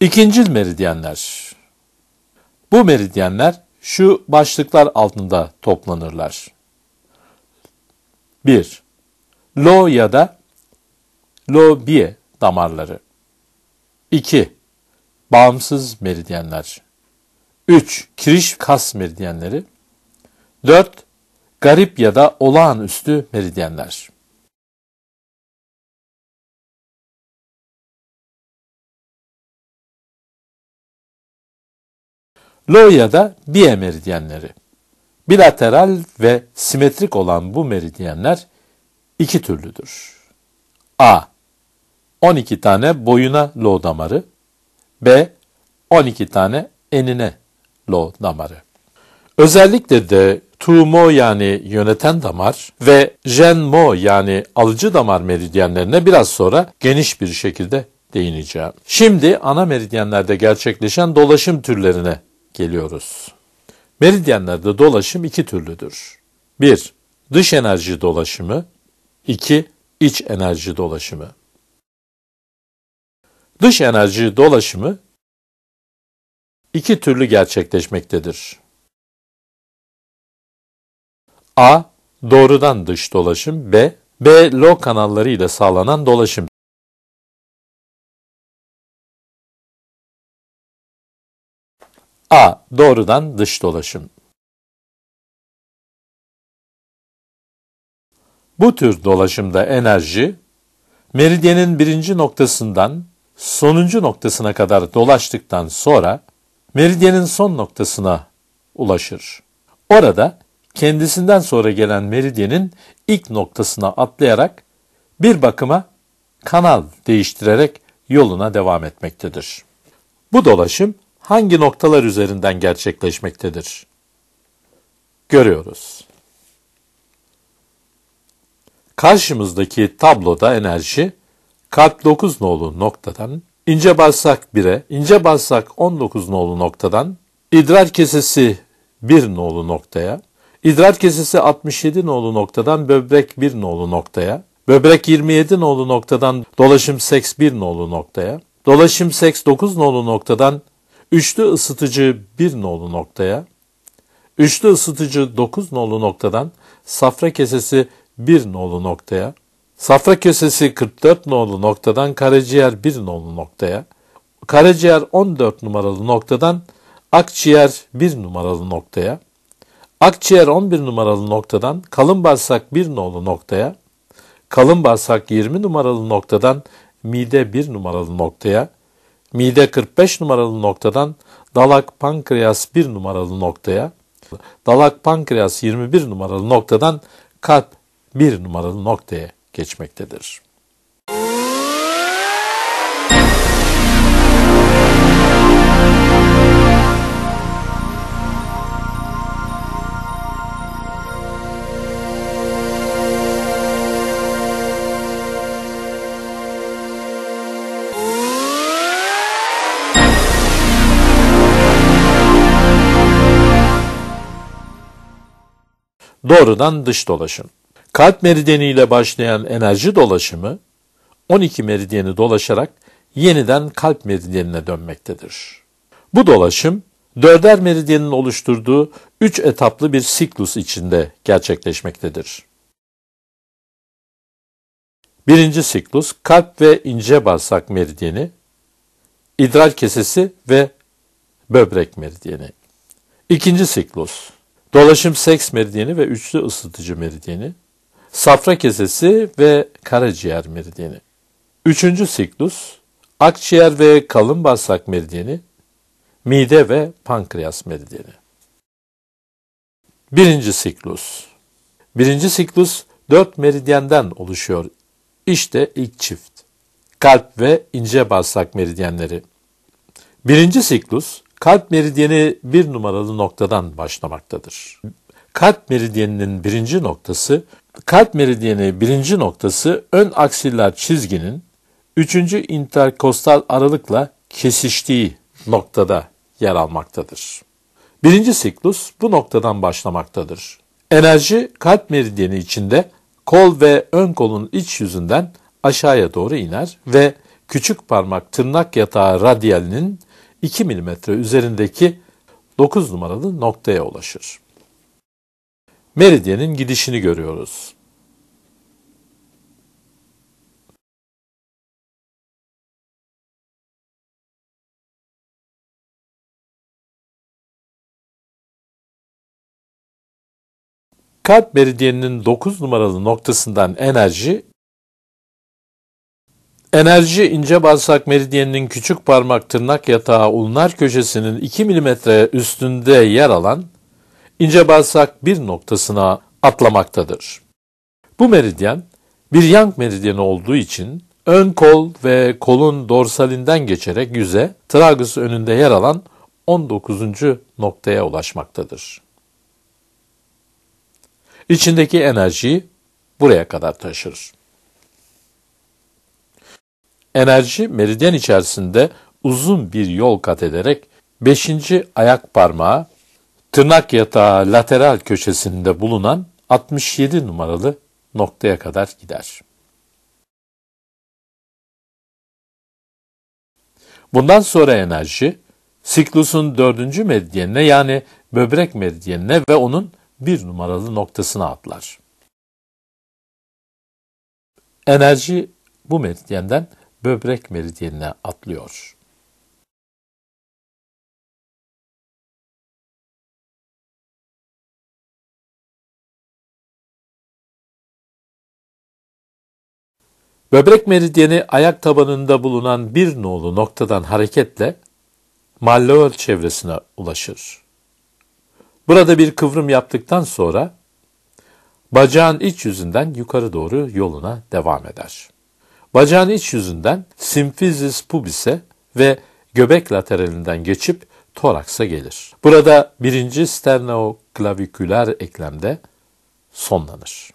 İkincil meridyenler. Bu meridyenler şu başlıklar altında toplanırlar. 1. Lo ya da lobie damarları. 2. Bağımsız meridyenler. 3. Kiriş kas meridyenleri. 4. Garip ya da olağanüstü meridyenler. Lo ya da Bie meridyenleri. Bilateral ve simetrik olan bu meridyenler iki türlüdür. A. 12 tane boyuna lo damarı. B. 12 tane enine lo damarı. Özellikle de Tu Mo yani yöneten damar ve Jen Mo yani alıcı damar meridyenlerine biraz sonra geniş bir şekilde değineceğim. Şimdi ana meridyenlerde gerçekleşen dolaşım türlerine geliyoruz. Meridyenlerde dolaşım iki türlüdür. 1. Dış enerji dolaşımı 2. İç enerji dolaşımı Dış enerji dolaşımı iki türlü gerçekleşmektedir. A. Doğrudan dış dolaşım B. B. Lo kanalları ile sağlanan dolaşım. A. Doğrudan dış dolaşım. Bu tür dolaşımda enerji, meridyenin birinci noktasından sonuncu noktasına kadar dolaştıktan sonra meridyenin son noktasına ulaşır. Orada kendisinden sonra gelen meridyenin ilk noktasına atlayarak bir bakıma kanal değiştirerek yoluna devam etmektedir. Bu dolaşım hangi noktalar üzerinden gerçekleşmektedir? Görüyoruz. Karşımızdaki tabloda enerji kalp 9 nolu noktadan, ince bağırsak 1'e, ince bağırsak 19 nolu noktadan, idrar kesesi 1 nolu noktaya, idrar kesesi 67 nolu noktadan böbrek 1 nolu noktaya, böbrek 27 nolu noktadan dolaşım seks 1 nolu noktaya, dolaşım seks 9 nolu noktadan üçlü ısıtıcı 1 nolu noktaya, üçlü ısıtıcı 9 nolu noktadan safra kesesi 1 nolu noktaya, safra kesesi 44 nolu noktadan karaciğer 1 nolu noktaya, karaciğer 14 numaralı noktadan akciğer 1 numaralı noktaya, akciğer 11 numaralı noktadan kalın bağırsak 1 nolu noktaya, kalın bağırsak 20 numaralı noktadan mide 1 numaralı noktaya, mide 45 numaralı noktadan dalak pankreas 1 numaralı noktaya, dalak pankreas 21 numaralı noktadan kalp bir numaralı noktaya geçmektedir. Doğrudan dış dolaşım. Kalp meridyeniyle başlayan enerji dolaşımı 12 meridyeni dolaşarak yeniden kalp meridyenine dönmektedir. Bu dolaşım dörder meridyenin oluşturduğu 3 etaplı bir siklus içinde gerçekleşmektedir. Birinci siklus kalp ve ince bağırsak meridyeni, idrar kesesi ve böbrek meridyeni. İkinci siklus dolaşım seks meridyeni ve üçlü ısıtıcı meridyeni, safra kesesi ve karaciğer meridyeni. Üçüncü siklus, akciğer ve kalın bağırsak meridyeni, mide ve pankreas meridyeni. Birinci siklus. Birinci siklus dört meridyenden oluşuyor. İşte ilk çift. Kalp ve ince bağırsak meridyenleri. Birinci siklus, kalp meridyeni bir numaralı noktadan başlamaktadır. Kalp meridyeninin birinci noktası Kalp meridyeni birinci noktası ön aksiller çizginin üçüncü interkostal aralıkla kesiştiği noktada yer almaktadır. Birinci siklus bu noktadan başlamaktadır. Enerji kalp meridyeni içinde kol ve ön kolun iç yüzünden aşağıya doğru iner ve küçük parmak tırnak yatağı radyalinin 2 mm üzerindeki 9 numaralı noktaya ulaşır. Meridyenin gidişini görüyoruz. Kalp meridyeninin 9 numaralı noktasından enerji Enerji ince bağırsak meridyeninin küçük parmak tırnak yatağı ulnar köşesinin 2 mm üstünde yer alan ince bağırsak bir noktasına atlamaktadır. Bu meridyen bir Young meridyeni olduğu için ön kol ve kolun dorsalinden geçerek yüze tragus önünde yer alan 19. noktaya ulaşmaktadır. İçindeki enerjiyi buraya kadar taşır. Enerji meridyen içerisinde uzun bir yol kat ederek 5. ayak parmağı tırnak yatağı lateral köşesinde bulunan 67 numaralı noktaya kadar gider. Bundan sonra enerji siklusun dördüncü meridyenine yani böbrek meridyenine ve onun bir numaralı noktasına atlar. Enerji bu meridyenden böbrek meridyenine atlıyor. Böbrek meridyeni ayak tabanında bulunan bir nolu noktadan hareketle malleol çevresine ulaşır. Burada bir kıvrım yaptıktan sonra bacağın iç yüzünden yukarı doğru yoluna devam eder. Bacağın iç yüzünden simfizis pubis'e ve göbek lateralinden geçip toraksa gelir. Burada birinci sternoklaviküler eklemde sonlanır.